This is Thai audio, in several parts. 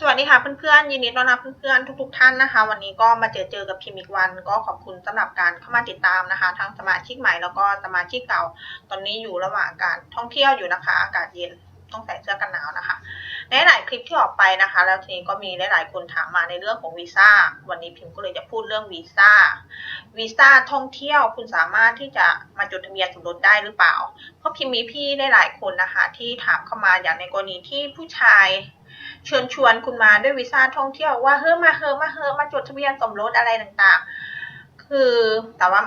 สวัสดีค่ะเพื่อนๆยินดีต้อนรับเพื่อนๆทุก ๆ ท่านนะคะ วันนี้ก็มาเจอเจอกับพิมพ์อีกวัน ก็ขอบคุณสำหรับการเข้ามาติดตามนะคะ ทั้งสมาชิกใหม่แล้วก็สมาชิกเก่า ตอนนี้อยู่ระหว่างการท่องเที่ยวอยู่นะคะ อากาศเย็นต้องใส่เสื้อกันหนาวนะคะ ในหลายคลิปที่ออกไปนะคะ แล้วทีนี้ก็มีหลายๆคนถามมาในเรื่องของวีซ่าวันนี้พิมพ์ก็เลยจะพูดเรื่องวีซ่าวีซ่าท่องเที่ยวคุณสามารถที่จะมาจดทะเบียนสมรสได้หรือเปล่า เพราะพิมพ์มีพี่หลายคนนะคะ ที่ถามเข้ามาอย่างในกรณีที่ผู้ชาย เชิญชวนคุณมาด้วยวีซ่าท่องเที่ยวว่าเฮ้ยมาเฮ้ยมาเฮ้ยมาจดทะเบียนสมรสอะไรต่างๆ คือแต่ว่า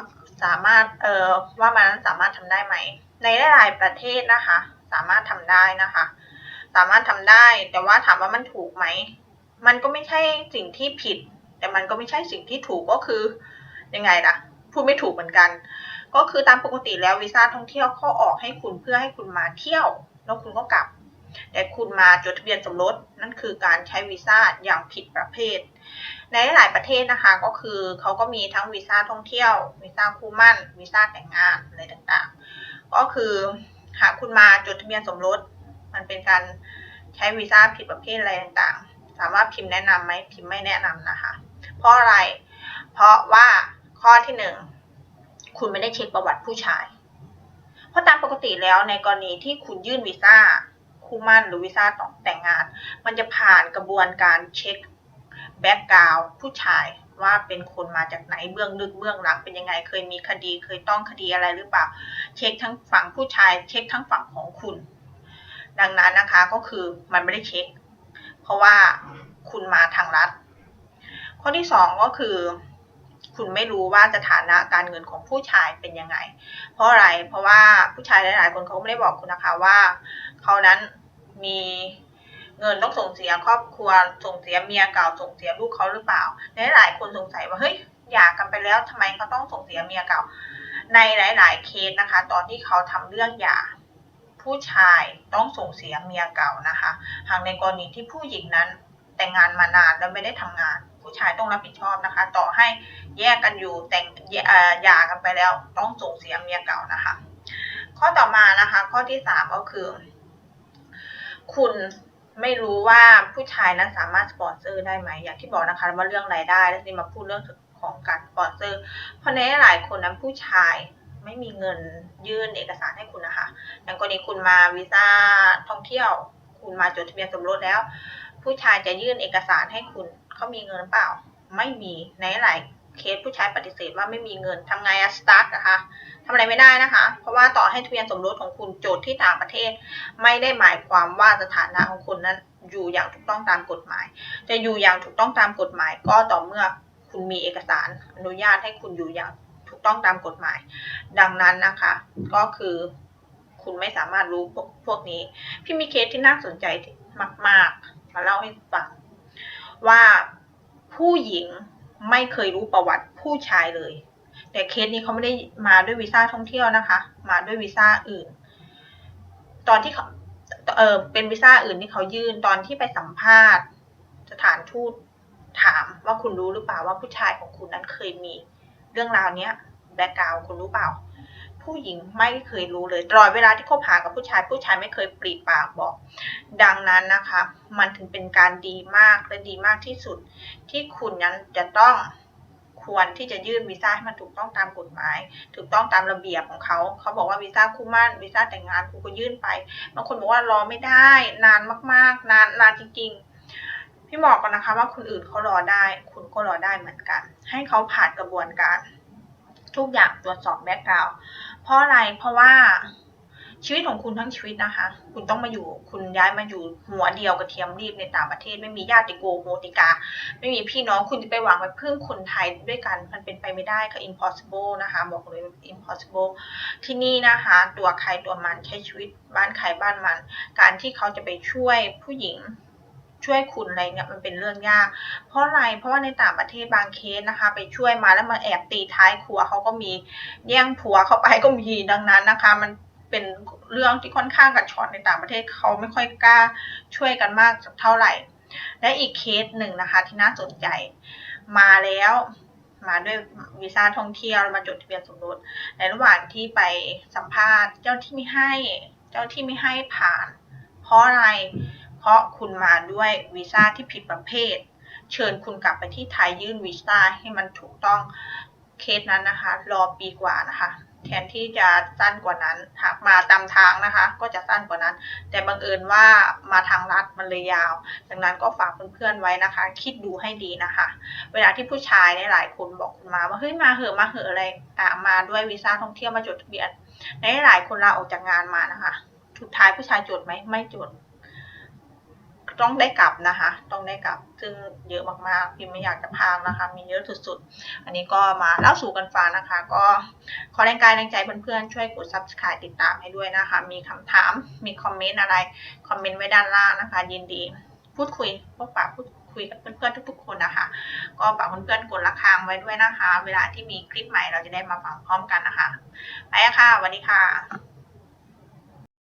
สามารถเอ่อว่ามันสามารถทำได้ไหม ในหลายๆประเทศนะคะ สามารถทำได้นะคะ สามารถทำได้แต่ว่าถามว่ามันถูกไหม มันก็ไม่ใช่สิ่งที่ผิด แต่มันก็ไม่ใช่สิ่งที่ถูกก็คือยังไงล่ะพูดไม่ถูกเหมือนกัน ก็คือตามปกติแล้ววีซ่าท่องเที่ยวเขาออกให้คุณเพื่อให้คุณมาเที่ยว แล้วคุณก็กลับ แต่คุณมาจดทะเบียนสมรสนั่นคือการใช้วีซ่าอย่างผิดประเภท ในหลายประเทศนะคะก็คือเขาก็มีทั้งวีซ่าท่องเที่ยววีซ่าคู่มั่นวีซ่าแต่งงานอะไรต่างๆ ก็คือหากคุณมาจดทะเบียนสมรส มันเป็นการใช้วีซ่าผิดประเภทอะไรต่างๆถามว่าพิมพ์แนะนำไหมพิมพ์ไม่แนะนำนะคะ เพราะอะไร เพราะว่าข้อที่หนึ่งคุณไม่ได้เช็คประวัติผู้ชาย เพราะตามปกติแล้วในกรณีที่คุณยื่นวีซ่า คู่มั่นหรือวีซ่าต่อแต่งงาน มันจะผ่านกระบวนการเช็คแบ็กกราวผู้ชายว่าเป็นคนมาจากไหนเบื้องลึกเบื้องหลังเป็นยังไงเคยมีคดีเคยต้องคดีอะไรหรือเปล่า เช็คทั้งฝั่งผู้ชาย เช็คทั้งฝั่งของคุณ ดังนั้นนะคะก็คือมันไม่ได้เช็ค เพราะว่าคุณมาทางรัฐ ข้อที่สองก็คือ คุณไม่รู้ว่าสถานะการเงินของผู้ชายเป็นยังไง เพราะอะไรเพราะว่าผู้ชายหลาย ๆ คนเขาไม่ได้บอกคุณนะคะว่าเขานั้น มีเงินต้องส่งเสียครอบครัว ส่งเสียเมียเก่าส่งเสียลูกเขาหรือเปล่าในหลายคนสงสัยว่าเฮ้ยหย่ากันไปแล้วทำไมเขาต้องส่งเสียเมียเก่า ในหลาย ๆ เคสนะคะ ตอนที่เขาทำเรื่องหย่าผู้ชายต้องส่งเสียเมียเก่านะคะ หากในกรณีที่ผู้หญิงนั้นแต่งงานมานานแล้วไม่ได้ทำงาน ผู้ชายต้องรับผิดชอบนะคะ ต่อให้แยกกันอยู่แต่งหย่ากันไปแล้วต้องส่งเสียเมียเก่านะคะ ข้อต่อมานะคะ ข้อที่สามก็คือ คุณไม่รู้ว่าผู้ชายนั้นสามารถสปอนเซอร์ได้ไหมอย่างที่บอกนะคะว่าเรื่องรายได้แล้วนี่มาพูดเรื่องของการสปอนเซอร์ เพราะในหลายคนนั้นผู้ชายไม่มีเงินยื่นเอกสารให้คุณนะคะ อย่างกรณีคุณมาวีซ่าท่องเที่ยว คุณมาจดทะเบียนสมรสแล้ว ผู้ชายจะยื่นเอกสารให้คุณเขามีเงินหรือเปล่า ไม่มีในหลาย เคสผู้ชายปฏิเสธว่าไม่มีเงินทำไงอะสตาร์ทนะคะทำอะไรไม่ได้นะคะ เพราะว่าต่อให้ทะเบียนสมรสของคุณโจทย์ที่ต่างประเทศ ไม่ได้หมายความว่าสถานะของคุณนั้นอยู่อย่างถูกต้องตามกฎหมาย จะอยู่อย่างถูกต้องตามกฎหมาย ก็ต่อเมื่อคุณมีเอกสารอนุญาตให้คุณอยู่อย่างถูกต้องตามกฎหมาย ดังนั้นนะคะ ก็คือคุณไม่สามารถรู้พวกพวกนี้ พี่มีเคสที่น่าสนใจมาก ๆ มาเล่าให้ฟังว่าผู้หญิง ไม่เคยรู้ประวัติผู้ชายเลย แต่เคสนี้เขาไม่ได้มาด้วยวีซ่าท่องเที่ยวนะคะ มาด้วยวีซ่าอื่น ตอนที่เขาเออเป็นวีซ่าอื่นที่เขายื่นตอนที่ไปสัมภาษณ์ สถานทูตถามว่าคุณรู้หรือเปล่าว่าผู้ชายของคุณนั้นเคยมี เรื่องราวเนี้ยแบ็กกราวคุณรู้เปล่า ผู้หญิงไม่เคยรู้เลยตลอดเวลาที่คบหากับผู้ชายผู้ชายไม่เคยปรีปากบอก ดังนั้นนะคะ มันถึงเป็นการดีมากและดีมากที่สุด ที่คุณนั้นจะต้องควรที่จะยื่นวีซ่าให้มันถูกต้องตามกฎหมาย ถูกต้องตามระเบียบของเขา เขาบอกว่าวีซ่าคู่มั่นวีซ่าแต่งงานคุณก็ยื่นไปบางคนบอกว่ารอไม่ได้ นานมากๆ นานนานจริง ๆ พี่บอกก่อนนะคะว่าคนอื่นเขารอได้ คุณก็รอได้เหมือนกัน ให้เขาผ่านกระบวนการ ทุกอย่างตรวจสอบแบ็กกราวเพ ราะอะไรเพราะว่าชีวิตของคุณทั้งชีวิตนะคะ คุณต้องมาอยู่ คุณย้ายมาอยู่หัวเดียวกับเทียมรีบในต่างประเทศ ไม่มีญาติโกโหติกา ไม่มีพี่น้องคุณจะไปหวังไปพึ่งคนไทยด้วยกัน มันเป็นไปไม่ได้ค่ะ impossible นะคะ บอกเลย impossible ที่นี่นะคะ ตัวใครตัวมันใช้ชีวิตบ้านใครบ้านมัน การที่เขาจะไปช่วยผู้หญิง ช่วยคุณอะไรเงี้ยมันเป็นเรื่องยาก เพราะอะไรเพราะว่าในต่างประเทศบางเคสนะคะ ไปช่วยมาแล้วมาแอบตีท้ายครัวเขาก็มีแย่งผัวเข้าไปก็มีดังนั้นนะคะ มันเป็นเรื่องที่ค่อนข้างกัดชอตในต่างประเทศเขาไม่ค่อยกล้าช่วยกันมากสักเท่าไหร่ และอีกเคสหนึ่งนะคะที่น่าสนใจมาแล้วมาด้วยวีซ่าท่องเที่ยวมาจดทะเบียนสมรสในระหว่างที่ไปสัมภาษณ์ เจ้าที่ไม่ให้ เจ้าที่ไม่ให้ผ่าน เพราะอะไร เพราะคุณมาด้วยวีซ่าที่ผิดประเภท เชิญคุณกลับไปที่ไทยยื่นวีซ่าให้มันถูกต้องเคสนั้นนะคะ รอปีกว่านะคะ แทนที่จะสั้นกว่านั้นหากมาตามทางนะคะ ก็จะสั้นกว่านั้น แต่บังเอิญว่ามาทางลัดมันเลยยาว ดังนั้นก็ฝากเพื่อนๆไว้นะคะ คิดดูให้ดีนะคะ เวลาที่ผู้ชายเนี่ยหลายคนบอกคุณมาว่าเฮ้ยมาเหอะมาเหอะอะไรอะมาด้วยวีซ่าท่องเที่ยวมาจดทะเบียนในหลายคนลาออกจากงานมานะคะสุดท้ายผู้ชายจดไหมไม่จด ต้องได้กลับนะคะ ต้องได้กลับ ซึ่งเยอะมากๆ พิมไม่อยากจะพากนะคะ มีเยอะสุดๆ อันนี้ก็มาเล่าสู่กันฟังนะคะ ก็ขอแรงกายแรงใจเพื่อนๆ ช่วยกด subscribe ติดตามให้ด้วยนะคะ มีคำถาม มีคอมเมนต์อะไร คอมเมนต์ไว้ด้านล่างนะคะ ยินดี พูดคุยพวกฝาพูดคุยกับเพื่อนๆทุกๆคนนะคะ ก็ฝากเพื่อนๆกดระฆังไว้ด้วยนะคะ เวลาที่มีคลิปใหม่เราจะได้มาฟังพร้อมกันนะคะ ไปะค่ะสวัสดีค่ะ